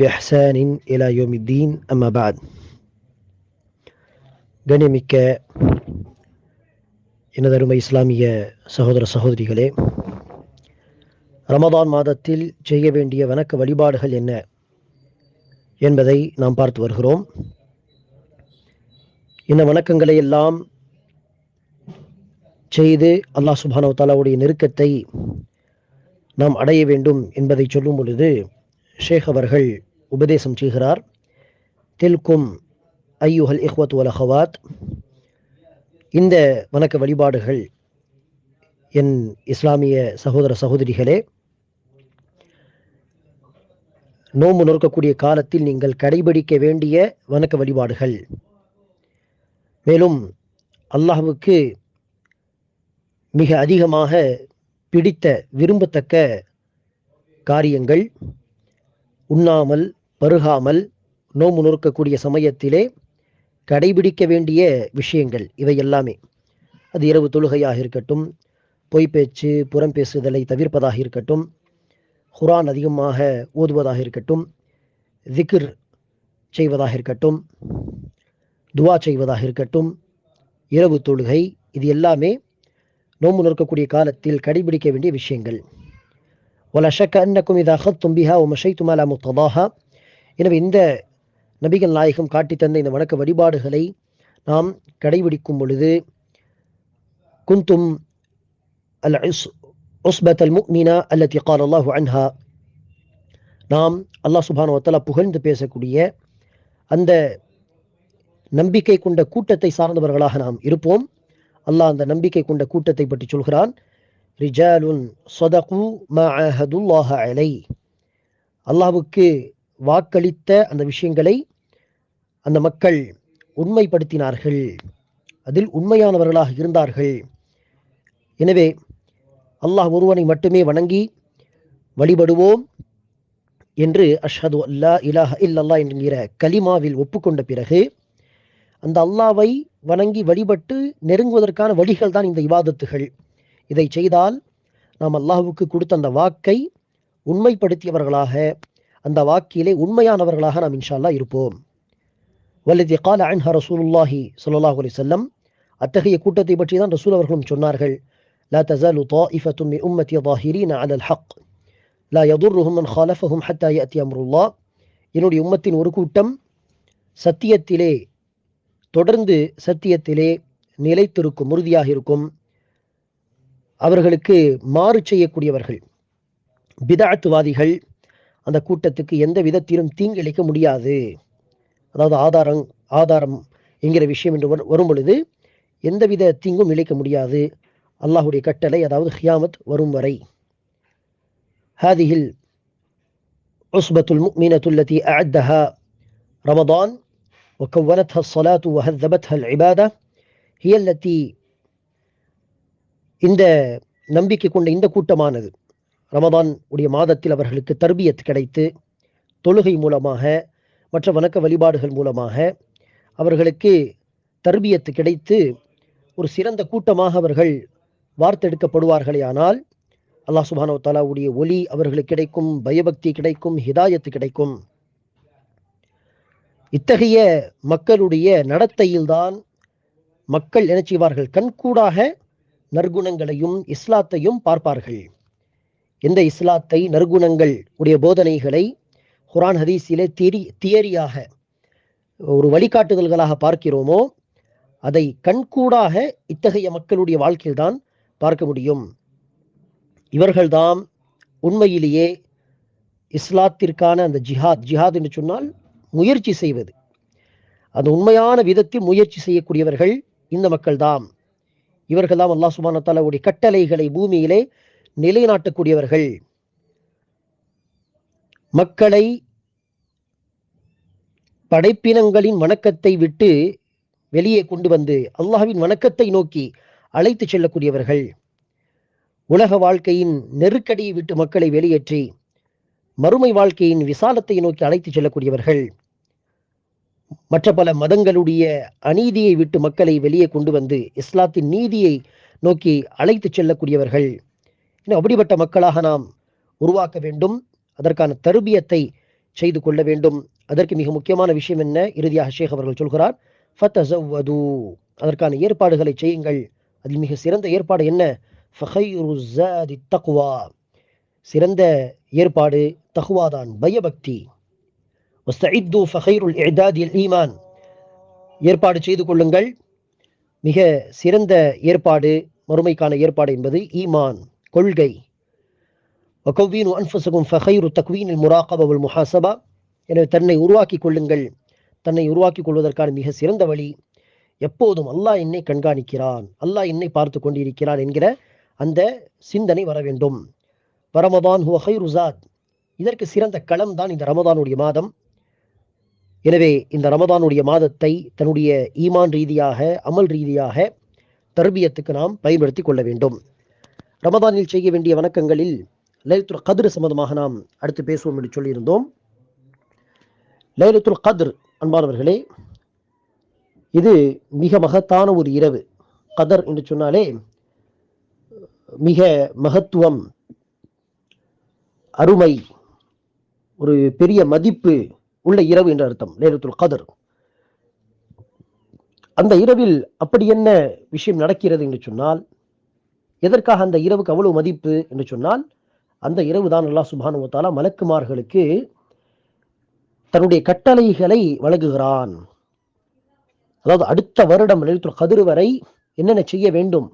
பெஹசான் இலா யோமித்தீன் அம்மபாத் கணியமிக்க எனதருமை இஸ்லாமிய சகோதர சகோதரிகளே ரமதான் மாதத்தில் செய்ய வேண்டிய வணக்க வழிபாடுகள் என்ன என்பதை நாம் பார்த்து வருகிறோம். இந்த வணக்கங்களை எல்லாம் செய்து அல்லாஹ் சுபானோ தாலாவுடைய நெருக்கத்தை நாம் அடைய வேண்டும் என்பதை சொல்லும் பொழுது ஷேக் அவர்கள் உபதேசம் செய்கிறார். தில்கும் ஐயுஹல் இஹ்வத் வல் அஹவாத். இந்த வணக்க வழிபாடுகள் என் இஸ்லாமிய சகோதர சகோதரிகளே நோம்பு நொறுக்கக்கூடிய காலத்தில் நீங்கள் கடைபிடிக்க வேண்டிய வணக்க வழிபாடுகள். மேலும் அல்லாஹுக்கு மிக அதிகமாக பிடித்த விரும்பத்தக்க காரியங்கள் உண்ணாமல் பருகாமல் நோம்பு நொறுக்கக்கூடிய சமயத்திலே கடைபிடிக்க வேண்டிய விஷயங்கள் இவை எல்லாமே அது இரவு தொழுகையாக இருக்கட்டும் பொய்ப்பேச்சு புறம் பேசுதலை தவிர்ப்பதாக இருக்கட்டும் ஹுரான் அதிகமாக ஓதுவதாக இருக்கட்டும் திக்ர் செய்வதாக இருக்கட்டும் துவா செய்வதாக இருக்கட்டும் இரவு தொழுகை இது எல்லாமே நோம்பு நொறுக்கக்கூடிய காலத்தில் கடைபிடிக்க வேண்டிய விஷயங்கள். ஒலஷக்க அன்னக்கும் இதாக தும்பிஹா உமஷை துமாலா முத்ததாகா எனவே இந்த நபிகள் நாயகம் காட்டி தந்த இந்த வணக்க வழிபாடுகளை நாம் கடைபிடிக்கும் பொழுது குந்தும் அல் உஸ்பத் அல் முக்மினா அல்லத்தி கால் அல்லாஹு அன்ஹா. நாம் அல்லாஹ் சுபான வத்தலா புகழ்ந்து பேசக்கூடிய அந்த நம்பிக்கை கொண்ட கூட்டத்தை சார்ந்தவர்களாக நாம் இருப்போம். அல்லாஹ் அந்த நம்பிக்கை கொண்ட கூட்டத்தை பற்றி சொல்கிறான் ரிஜாலுன் சொதகு மஹதுல்லாஹ அலை அல்லாஹுக்கு வாக்களித்த அந்த விஷயங்களை அந்த மக்கள் உண்மைப்படுத்தினார்கள். அதில் உண்மையானவர்களாக இருந்தார்கள். எனவே அல்லாஹ் ஒருவனை மட்டுமே வணங்கி வழிபடுவோம் என்று அஷ்ஹது அல்லா இலாஹ இல்லல்லா என்கிற கலிமாவில் ஒப்புக்கொண்ட பிறகு அந்த அல்லாவை வணங்கி வழிபட்டு நெருங்குவதற்கான வழிகள் தான் இந்த இவாதத்துகள் இதை செய்தால் நாம் அல்லாஹுக்கு கொடுத்த அந்த வாக்கை உண்மைப்படுத்தியவர்களாக அந்த வாக்கிலே உண்மையானவர்களாக நாம் இன்ஷா அல்லாஹ் இருப்போம் வல்லதி கால அன்ஹா ரசூலுல்லாஹி ஸல்லல்லாஹு அலைஹி வஸல்லம் அத்தகைய கூட்டத்தை பற்றி தான் ரசூல் அவர்களும் சொன்னார்கள் لا تزال طائفة من أمتي ظاهرين على الحق لا يضرهم من خالفهم حتى يأتي أمر الله என்னுடைய உம்மத்தின் ஒரு கூட்டம் சத்தியத்திலே தொடர்ந்து சத்தியத்திலே நிலைத்திருக்கும் உறுதியாக இருக்கும் அவர்களுக்கு மாறு செய்யக்கூடியவர்கள் பிதாத்துவாதிகள் அந்த கூட்டத்துக்கு எந்த விதத்திலும் தீங்கிழைக்க முடியாது அதாவது ஆதாரம் ஆதாரம் என்கிற விஷயம் என்று வரு- வரும் பொழுது எந்தவித தீங்கும் இழைக்க முடியாது அல்லாஹுடைய கட்டளை அதாவது ஹியாமத் வரும் வரை هذه العصبة المؤمنة التي أعدها رمضان وكونتها الصلاة وهذبتها العبادة هي التي இந்த நம்பிக்கை கொண்ட இந்த கூட்டமானது ரமதான் உடைய மாதத்தில் அவர்களுக்கு தர்பியத் கிடைத்து தொழுகை மூலமாக மற்ற வணக்க வழிபாடுகள் மூலமாக அவர்களுக்கு தர்பியத்து கிடைத்து ஒரு சிறந்த கூட்டமாக அவர்கள் வார்த்தெடுக்கப்படுவார்களே ஆனால் அல்லாஹ் சுபானோ தாலாவுடைய ஒலி அவர்களுக்கு கிடைக்கும் பயபக்தி கிடைக்கும் ஹிதாயத்து கிடைக்கும். இத்தகைய மக்களுடைய நடத்தையில்தான் மக்கள் என்ன செய்வார்கள்? கண்கூடாக நற்குணங்களையும் இஸ்லாத்தையும் பார்ப்பார்கள். எந்த இஸ்லாத்தை நற்குணங்கள் உடைய போதனைகளை குரான் ஹதீஸிலே தியரி தியரியாக ஒரு வழிகாட்டுதல்களாக பார்க்கிறோமோ அதை கண்கூடாக இத்தகைய மக்களுடைய வாழ்க்கையில்தான் பார்க்க முடியும். இவர்கள்தாம் உண்மையிலேயே இஸ்லாத்திற்கான அந்த ஜிஹாத் ஜிஹாத் என்று சொன்னால் முயற்சி செய்வது. அந்த உண்மையான விதத்தில் முயற்சி செய்யக்கூடியவர்கள் இந்த மக்கள்தாம் இவர்கள்தான் அல்லாஹ் சுபான தாலாவுடைய கட்டளைகளை பூமியிலே நிலைநாட்டக்கூடியவர்கள். மக்களை படைப்பினங்களின் வணக்கத்தை விட்டு வெளியே கொண்டு வந்து அல்லாஹ்வின் வணக்கத்தை நோக்கி அழைத்து செல்லக்கூடியவர்கள். உலக வாழ்க்கையின் நெருக்கடியை விட்டு மக்களை வெளியேற்றி மறுமை வாழ்க்கையின் விசாலத்தை நோக்கி அழைத்து செல்லக்கூடியவர்கள். மற்ற பல மதங்களுடைய அநீதியை விட்டு மக்களை வெளியே கொண்டு வந்து இஸ்லாத்தின் நீதியை நோக்கி அழைத்து செல்லக்கூடியவர்கள். இன்னும் அப்படிப்பட்ட மக்களாக நாம் உருவாக்க வேண்டும். அதற்கான தருபியத்தை செய்து கொள்ள வேண்டும். அதற்கு மிக முக்கியமான விஷயம் என்ன? இறுதியாக ஷேக் அவர்கள் சொல்கிறார் ஃபத்தஸவ்வது அதற்கான ஏற்பாடுகளை செய்யுங்கள். அதில் மிக சிறந்த ஏற்பாடு என்ன? தக்குவா சிறந்த ஏற்பாடு தகுவாதான் பயபக்தி. ஈமான். ஏற்பாடு செய்து கொள்ளுங்கள். மிக சிறந்த ஏற்பாடு மறுமைக்கான ஏற்பாடு என்பது ஈமான். கொள்கை. வகவ்வீனு அன்ஃபுசகும் ஃபஹைரு தக்வீன் முராகப வல் முஹாசபா எனவே தன்னை உருவாக்கிக் கொள்ளுங்கள். தன்னை உருவாக்கிக் கொள்வதற்கான மிக சிறந்த வழி எப்போதும் அல்லாஹ் என்னை கண்காணிக்கிறான் அல்லாஹ் என்னை பார்த்து கொண்டிருக்கிறான் என்கிற அந்த சிந்தனை வர வேண்டும். வரமதான் ஹுவ இதற்கு சிறந்த களம் தான் இந்த ரமதானுடைய மாதம். எனவே இந்த ரமதானுடைய மாதத்தை தன்னுடைய ஈமான் ரீதியாக அமல் ரீதியாக தர்பியத்துக்கு நாம் பயன்படுத்தி கொள்ள வேண்டும். ரமதானில் செய்ய வேண்டிய வணக்கங்களில் லைலத்துல் கதிர் சம்பந்தமாக நாம் அடுத்து பேசுவோம் என்று சொல்லியிருந்தோம். லைலத்துல் கதிர் அன்பானவர்களே இது மிக மகத்தான ஒரு இரவு. கதர் என்று சொன்னாலே மிக மகத்துவம் அருமை ஒரு பெரிய மதிப்பு உள்ள இரவு என்று அர்த்தம் லைலத்துல் கதர். அந்த இரவில் அப்படி என்ன விஷயம் நடக்கிறது என்று சொன்னால் எதற்காக அந்த இரவுக்கு அவ்வளவு மதிப்பு என்று சொன்னால் அந்த இரவு தான் அல்லாஹ் சுபானுவத்தாலா மலக்குமார்களுக்கு தன்னுடைய கட்டளைகளை வழங்குகிறான். அதாவது அடுத்த வருடம் லைலத்துல் கதிர் வரை என்னென்ன செய்ய வேண்டும்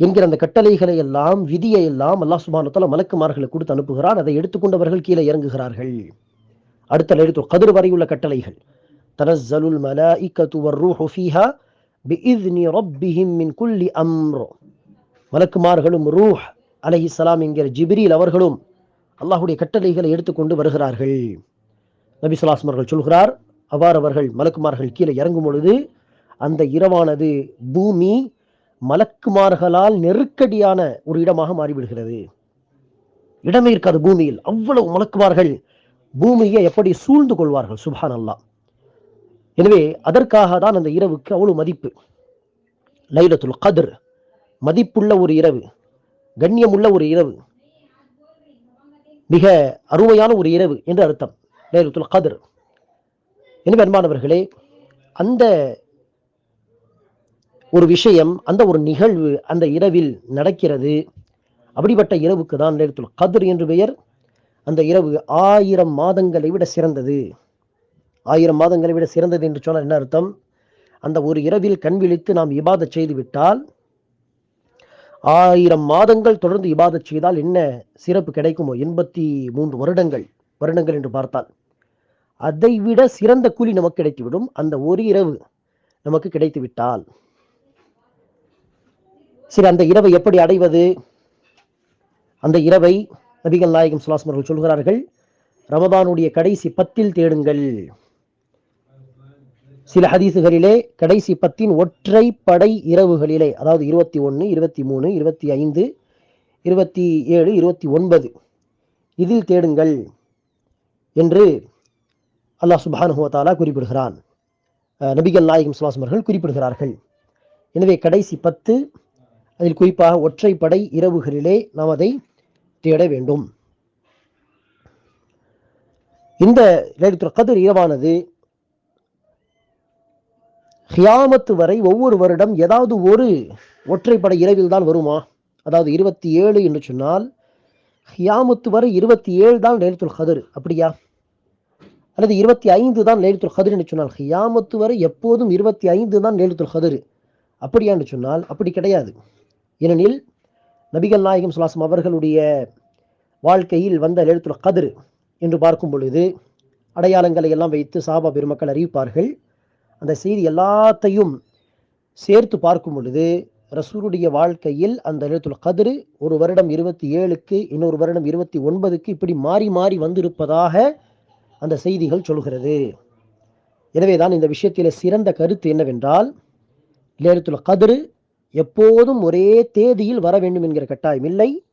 என்கிற அந்த கட்டளைகளை எல்லாம் விதியை எல்லாம் அல்லாஹ் சுபானு மலக்குமார்களுக்கு கொடுத்து அனுப்புகிறான். அதை எடுத்துக்கொண்டவர்கள் கீழே இறங்குகிறார்கள். அடுத்த லைலத்துல் கதிர் வரை உள்ள கட்டளைகள். தனஸ்ஸலுல் மலாயிக்கத்து வர்ரூஹு ஃபீஹா பிஇذن ரப்பிஹிம் மின் குல்லி அம்ரோ. மலக்குமார்களும் ரூஹ் சலாம் என்கிற ஜிப்ரீல் அவர்களும் அல்லாஹுடைய கட்டளைகளை எடுத்துக்கொண்டு வருகிறார்கள். நபி ஸல்லல்லாஹு சொல்கிறார் அவ்வாறு அவர்கள் மலக்குமார்கள் கீழே இறங்கும் பொழுது அந்த இரவானது பூமி மலக்குமார்களால் நெருக்கடியான ஒரு இடமாக மாறிவிடுகிறது. இடமே இருக்காது பூமியில். அவ்வளவு மலக்குமார்கள் பூமியை எப்படி சூழ்ந்து கொள்வார்கள்? சுபான் அல்லாஹ் எனவே அதற்காக தான் அந்த இரவுக்கு அவ்வளவு மதிப்பு. லைலத்துல் கதிர். மதிப்புள்ள ஒரு இரவு கண்ணியமுள்ள ஒரு இரவு மிக அருமையான ஒரு இரவு என்று அர்த்தம். லைலத்துல் கத்ர். எனவே அன்பானவர்களே அந்த ஒரு விஷயம் அந்த ஒரு நிகழ்வு அந்த இரவில் நடக்கிறது. அப்படிப்பட்ட இரவுக்கு தான் நேரத்துல கத்ர் என்று பெயர். அந்த இரவு ஆயிரம் மாதங்களை விட சிறந்தது. ஆயிரம் மாதங்களை விட சிறந்தது என்று சொன்னால் என்ன அர்த்தம்? அந்த ஒரு இரவில் கண் விழித்து நாம் இபாத செய்து விட்டால் ஆயிரம் மாதங்கள் தொடர்ந்து இபாதத் செய்தால் என்ன சிறப்பு கிடைக்குமோ? எண்பத்தி மூன்று வருடங்கள் வருடங்கள் என்று பார்த்தால். அதை விட சிறந்த கூலி நமக்கு கிடைத்துவிடும். அந்த ஒரு இரவு நமக்கு கிடைத்து விட்டால் சரி அந்த இரவை எப்படி அடைவது? அந்த இரவை நபிகள் நாயகம் சுலாஸ்மர்கள் சொல்கிறார்கள் ரமதானுடைய கடைசி பத்தில் தேடுங்கள். சில ஹதீசுகளிலே கடைசி பத்தின் ஒற்றை படை இரவுகளிலே அதாவது இருபத்தி ஒன்று இருபத்தி மூணு இருபத்தி ஐந்து இருபத்தி ஏழு இருபத்தி ஒன்பது. இதில் தேடுங்கள் என்று அல்லாஹ் சுபானுஹு குறிப்பிடுகிறான். நபிகள் நாயகம் சுவாசமர்கள் குறிப்பிடுகிறார்கள். எனவே கடைசி பத்து அதில் குறிப்பாக ஒற்றைப்படை இரவுகளிலே நாம் அதை தேட வேண்டும். இந்த கதிர் இரவானது ஹியாமத்து வரை ஒவ்வொரு வருடம் ஏதாவது ஒரு ஒற்றைப்படை இரவில் தான் வருமா? அதாவது இருபத்தி ஏழு என்று சொன்னால் ஹியாமத்து வரை இருபத்தி ஏழு தான் லைலத்துல் ஹதர் அப்படியா? அல்லது இருபத்தி ஐந்து தான் லைலத்துல் ஹதர் என்று சொன்னால் ஹியாமத்து வரை எப்போதும் இருபத்தி ஐந்து தான் லைலத்துல் ஹதர் அப்படியா என்று சொன்னால் அப்படி கிடையாது. ஏனெனில் நபிகள் நாயகம் சுலாசம் அவர்களுடைய வாழ்க்கையில் வந்த லைலத்துல் கதிர் என்று பார்க்கும் பொழுது அடையாளங்களை எல்லாம் வைத்து சாபா பெருமக்கள் அறிவிப்பார்கள். அந்த செய்தி எல்லாத்தையும் சேர்த்து பார்க்கும் பொழுது ரசூருடைய வாழ்க்கையில் அந்த எழுத்துல கதிர் ஒரு வருடம் இருபத்தி ஏழுக்கு இன்னொரு வருடம் இருபத்தி ஒன்பதுக்கு இப்படி மாறி மாறி வந்திருப்பதாக அந்த செய்திகள் சொல்கிறது. எனவேதான் இந்த விஷயத்தில் சிறந்த கருத்து என்னவென்றால் லேலத்துல கதிர் எப்போதும் ஒரே தேதியில் வர வேண்டும் என்கிற கட்டாயம் இல்லை.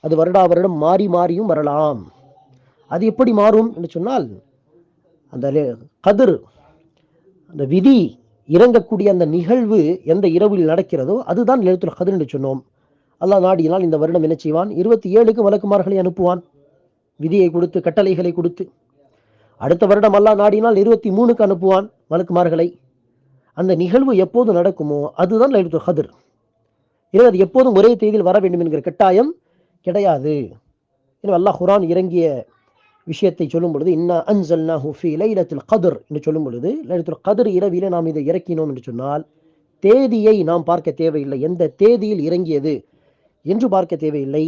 அது வருடா வருடம் மாறி மாறியும் வரலாம். அது எப்படி மாறும் என்று சொன்னால் அந்த லே- கதிர் அந்த விதி இறங்கக்கூடிய அந்த நிகழ்வு எந்த இரவில் நடக்கிறதோ அதுதான் லேலத்துல் கதிர் என்று சொன்னோம். அல்லாஹ் நாடினால் இந்த வருடம் என்ன செய்வான்? இருபத்தி ஏழுக்கு வழக்குமார்களை அனுப்புவான். விதியை கொடுத்து கட்டளைகளை கொடுத்து. அடுத்த வருடம் அல்லாஹ் நாடினால் இருபத்தி மூணுக்கு அனுப்புவான் மலக்குமார்களை அந்த நிகழ்வு எப்போது நடக்குமோ அதுதான் லைலத்துல் கதிர். எனவே அது எப்போதும் ஒரே தேதியில் வர வேண்டும் என்கிற கட்டாயம் கிடையாது. எனவே அல்லாஹ் குரான் இறங்கிய விஷயத்தை சொல்லும் பொழுது இன்னா அன்சல்னாஹு ஃபீ லைலத்தில் கதிர் என்று சொல்லும் பொழுது லைலத்தில் கதிர் இரவிலே நாம் இதை இறக்கினோம் என்று சொன்னால் தேதியை நாம் பார்க்க தேவையில்லை. எந்த தேதியில் இறங்கியது? என்று பார்க்க தேவையில்லை.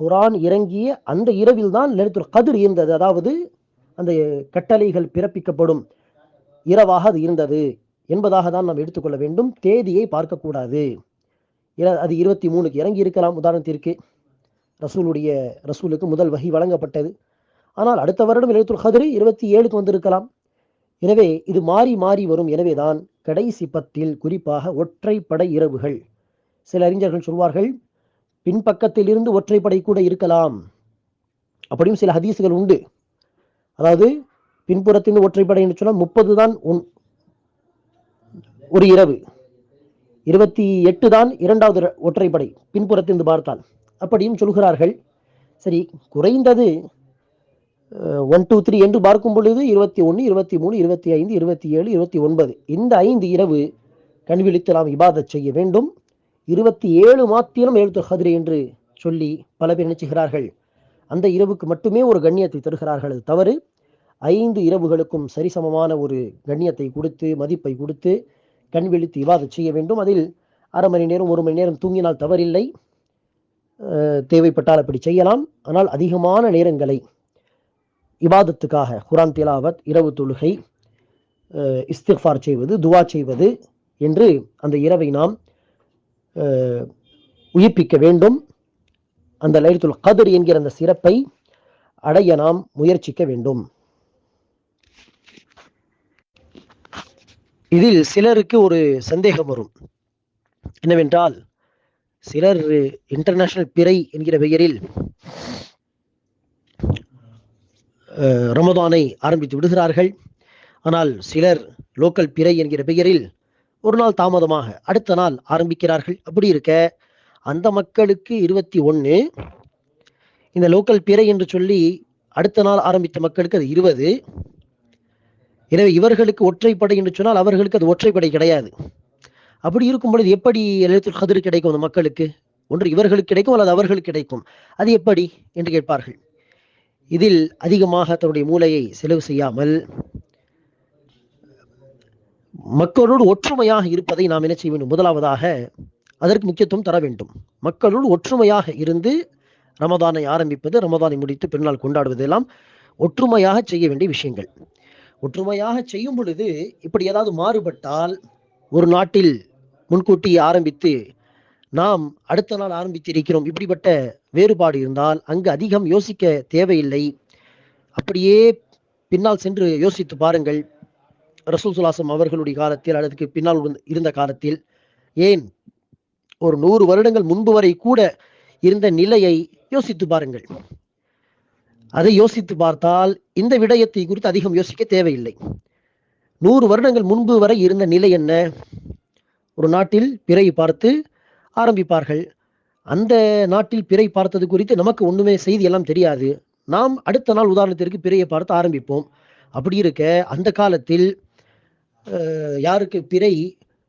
குரான் இறங்கிய அந்த இரவில் தான் லலித்துல் கதிர் இருந்தது. அதாவது அந்த கட்டளைகள் பிறப்பிக்கப்படும் இரவாக அது இருந்தது என்பதாக தான் நாம் எடுத்துக்கொள்ள வேண்டும். தேதியை பார்க்கக்கூடாது. அது இருபத்தி மூணுக்கு இறங்கி இருக்கலாம் உதாரணத்திற்கு. ரசூலுடைய ரசூலுக்கு முதல் வகை வழங்கப்பட்டது. ஆனால் அடுத்த வருடம் இலத்துல் கதிர் இருபத்தி ஏழுக்கு வந்திருக்கலாம். எனவே இது மாறி மாறி வரும். எனவேதான் கடைசி பத்தில் குறிப்பாக ஒற்றைப்படை இரவுகள். சில அறிஞர்கள் சொல்வார்கள் பின்பக்கத்தில் இருந்து ஒற்றைப்படை கூட இருக்கலாம். அப்படியும் சில ஹதீசுகள் உண்டு. அதாவது பின்புறத்தின் ஒற்றைப்படை என்று சொன்னால் முப்பது தான் உன் ஒரு இரவு. இருபத்தி எட்டு தான் இரண்டாவது ஒற்றைப்படை பின்புறத்திலிருந்து பார்த்தால். அப்படியும் சொல்கிறார்கள். சரி குறைந்தது ஒன் டூ த்ரீ என்று பார்க்கும் பொழுது இருபத்தி ஒன்று இருபத்தி மூணு இருபத்தி ஐந்து இருபத்தி ஏழு இருபத்தி ஒன்பது. இந்த ஐந்து இரவு கண்விழித்து நாம் இபாதத் செய்ய வேண்டும். இருபத்தி ஏழு மாத்திரம் எழுத்து ஹதிரி என்று சொல்லி பல பேர் நினைச்சுகிறார்கள். அந்த இரவுக்கு மட்டுமே ஒரு கண்ணியத்தை தருகிறார்கள். அது தவறு. ஐந்து இரவுகளுக்கும் சரிசமமான ஒரு கண்ணியத்தை கொடுத்து மதிப்பை கொடுத்து கண் விழித்து செய்ய வேண்டும். அதில் அரை மணி நேரம் ஒரு மணி நேரம் தூங்கினால் தவறில்லை. தேவைப்பட்டால் அப்படி செய்யலாம். ஆனால் அதிகமான நேரங்களை இபாதத்துக்காக குரான் திலாவத் இரவு தொழுகை இஸ்திஃபார் செய்வது துவா செய்வது என்று அந்த இரவை நாம் உயிர்ப்பிக்க வேண்டும். அந்த லைலத்துல் கதிர் என்கிற அந்த சிறப்பை அடைய நாம் முயற்சிக்க வேண்டும். இதில் சிலருக்கு ஒரு சந்தேகம் வரும். என்னவென்றால் சிலர் இன்டர்நேஷனல் பிறை என்கிற பெயரில் ரமதானை ஆரம்பித்து விடுகிறார்கள். ஆனால் சிலர் லோக்கல் பிறை என்கிற பெயரில் ஒரு நாள் தாமதமாக அடுத்த நாள் ஆரம்பிக்கிறார்கள். அப்படி இருக்க அந்த மக்களுக்கு இருபத்தி ஒன்று இந்த லோக்கல் பிறை என்று சொல்லி அடுத்த நாள் ஆரம்பித்த மக்களுக்கு அது இருபது. எனவே இவர்களுக்கு ஒற்றைப்படை என்று சொன்னால் அவர்களுக்கு அது ஒற்றைப்படை கிடையாது. அப்படி இருக்கும் பொழுது எப்படி எழுத்து கதிர் கிடைக்கும் அந்த மக்களுக்கு? ஒன்று இவர்களுக்கு கிடைக்கும் அல்லது அவர்களுக்கு கிடைக்கும்? அது எப்படி? என்று கேட்பார்கள். இதில் அதிகமாக தன்னுடைய மூளையை செலவு செய்யாமல் மக்களோடு ஒற்றுமையாக இருப்பதை நாம் என்ன செய்ய வேண்டும்? முதலாவதாக அதற்கு முக்கியத்துவம் தர வேண்டும். மக்களோடு ஒற்றுமையாக இருந்து ரமதானை ஆரம்பிப்பது ரமதானை முடித்து பெருநாள் கொண்டாடுவதெல்லாம் ஒற்றுமையாக செய்ய வேண்டிய விஷயங்கள். ஒற்றுமையாக செய்யும் பொழுது இப்படி ஏதாவது மாறுபட்டால் ஒரு நாட்டில் முன்கூட்டி ஆரம்பித்து நாம் அடுத்த நாள் ஆரம்பித்திருக்கிறோம் இப்படிப்பட்ட வேறுபாடு இருந்தால் அங்கு அதிகம் யோசிக்க தேவையில்லை. அப்படியே பின்னால் சென்று யோசித்து பாருங்கள். ரசூல் சுலாசம் அவர்களுடைய காலத்தில் அல்லதுக்கு பின்னால் இருந்த- இருந்த காலத்தில் ஏன் ஒரு நூறு வருடங்கள் முன்பு வரை கூட இருந்த நிலையை யோசித்து பாருங்கள். அதை யோசித்து பார்த்தால் இந்த விடயத்தை குறித்து அதிகம் யோசிக்க தேவையில்லை. நூறு வருடங்கள் முன்பு வரை இருந்த நிலை என்ன? ஒரு நாட்டில் பிறை பார்த்து ஆரம்பிப்பார்கள். அந்த நாட்டில் பிறை பார்த்தது குறித்து நமக்கு ஒண்ணுமே செய்தி எல்லாம் தெரியாது. நாம் அடுத்த நாள் உதாரணத்திற்கு பிறையை பார்த்து ஆரம்பிப்போம். அப்படி இருக்க அந்த காலத்தில் அஹ், யாருக்கு பிறை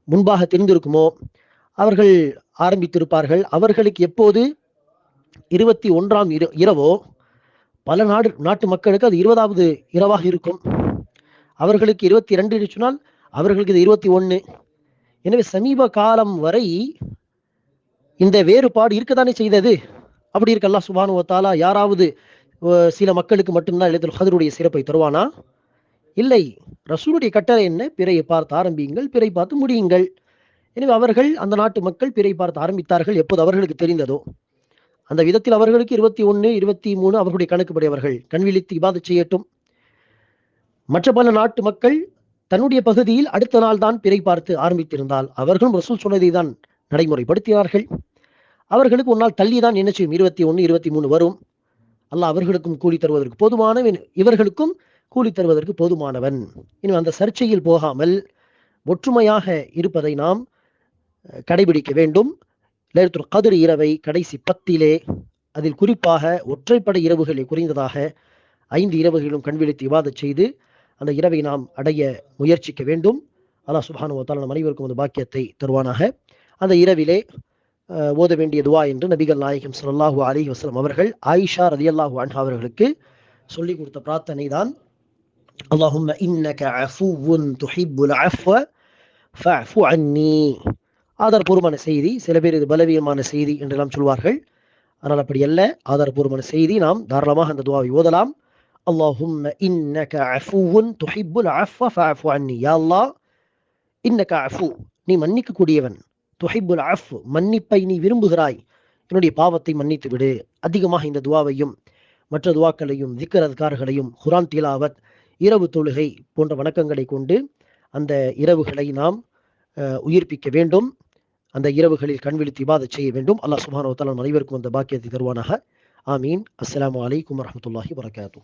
முன்பாக தெரிந்திருக்குமோ? அவர்கள் ஆரம்பித்திருப்பார்கள். அவர்களுக்கு எப்போது? இருபத்தி ஒன்றாம் இர இரவோ? பல நாடு நாட்டு மக்களுக்கு அது இருபதாவது இரவாக இருக்கும். அவர்களுக்கு இருபத்தி ரெண்டு சொன்னால் அவர்களுக்கு இது இருபத்தி ஒன்று எனவே சமீப காலம் வரை இந்த வேறுபாடு இருக்கத்தானே செய்தது? அப்படி இருக்கல்லாம் சுபானுவத்தாலா யாராவது சில மக்களுக்கு மட்டும்தான் எழுதல் ஹதருடைய சிறப்பை தருவானா? இல்லை. ரசூலுடைய கட்டளை என்ன? பிறையை பார்த்து ஆரம்பியுங்கள் பிறை பார்த்து முடியுங்கள். எனவே அவர்கள் அந்த நாட்டு மக்கள் பிறை பார்த்து ஆரம்பித்தார்கள் எப்போது அவர்களுக்கு தெரிந்ததோ. அந்த விதத்தில் அவர்களுக்கு இருபத்தி ஒன்று இருபத்தி மூணு அவர்களுடைய கணக்குப்படி அவர்கள் கண்விழித்து செய்யட்டும். மற்ற பல நாட்டு மக்கள் தன்னுடைய பகுதியில் அடுத்த நாள் தான் பிறை பார்த்து ஆரம்பித்திருந்தால் அவர்களும் ரசூல் சொன்னதை தான் நடைமுறைப்படுத்தினார்கள். அவர்களுக்கு ஒரு நாள் தள்ளி தான் என்ன செய்யும்? இருபத்தி ஒன்று இருபத்தி மூணு வரும். அல்ல அவர்களுக்கும் கூலி தருவதற்கு போதுமானவன். இவர்களுக்கும் கூலி தருவதற்கு போதுமானவன். இனி அந்த சர்ச்சையில் போகாமல் ஒற்றுமையாக இருப்பதை நாம் கடைபிடிக்க வேண்டும். லேத்துல் கதிர் இரவை கடைசி பத்திலே அதில் குறிப்பாக ஒற்றைப்படை இரவுகளை குறைந்ததாக ஐந்து இரவுகளிலும் கண்விழித்து விவாதம் செய்து அந்த இரவை நாம் அடைய முயற்சிக்க வேண்டும். அல்லாஹ் சுபானுவத்தால் நம் அனைவருக்கும் அந்த பாக்கியத்தை தருவானாக. அந்த இரவிலே ஓத வேண்டிய துவா என்று நபிகள் நாயகம் ஸல்லல்லாஹு அலி வஸ்லம் அவர்கள் ஆயிஷா ரதி ரலியல்லாஹு அன்ஹா அவர்களுக்கு சொல்லிக் கொடுத்த பிரார்த்தனை தான். அல்லாஹும் இன்னக அஃபுவுன் துஹிப்புல் அஃவ ஃபஅஃபு அன்னி. ஆதாரபூர்வமான செய்தி சில பேர் இது பலவீனமான செய்தி என்றெல்லாம் சொல்வார்கள். ஆனால் அப்படி அல்ல ஆதாரபூர்வமான செய்தி நாம் தாராளமாக அந்த துவாவை ஓதலாம். அல்லாஹும் இன்னக அஃபுவுன் துஹிப்புல் அஃவ ஃபஅஃபு அன்னி. யா அல்லாஹ் இன்னக அஃபு நீ மன்னிக்க துஹைபுல் அஃப் மன்னிப்பை நீ விரும்புகிறாய். என்னுடைய பாவத்தை மன்னித்து விடு. அதிகமாக இந்த துவாவையும் மற்ற துவாக்களையும் திக்கர் ஹுரான் குரான் திலாவத் இரவு தொழுகை போன்ற வணக்கங்களை கொண்டு அந்த இரவுகளை நாம் உயிர்ப்பிக்க வேண்டும். அந்த இரவுகளில் கண்விழித்து இபாதத் செய்ய வேண்டும். அல்லாஹ் சுப்ஹானஹு வ அனைவருக்கும் அந்த பாக்கியத்தை தருவானாக. ஆமீன். அஸ்லாம் வலைக்கம் வரமத்துல்லாஹி வரகாத்தூ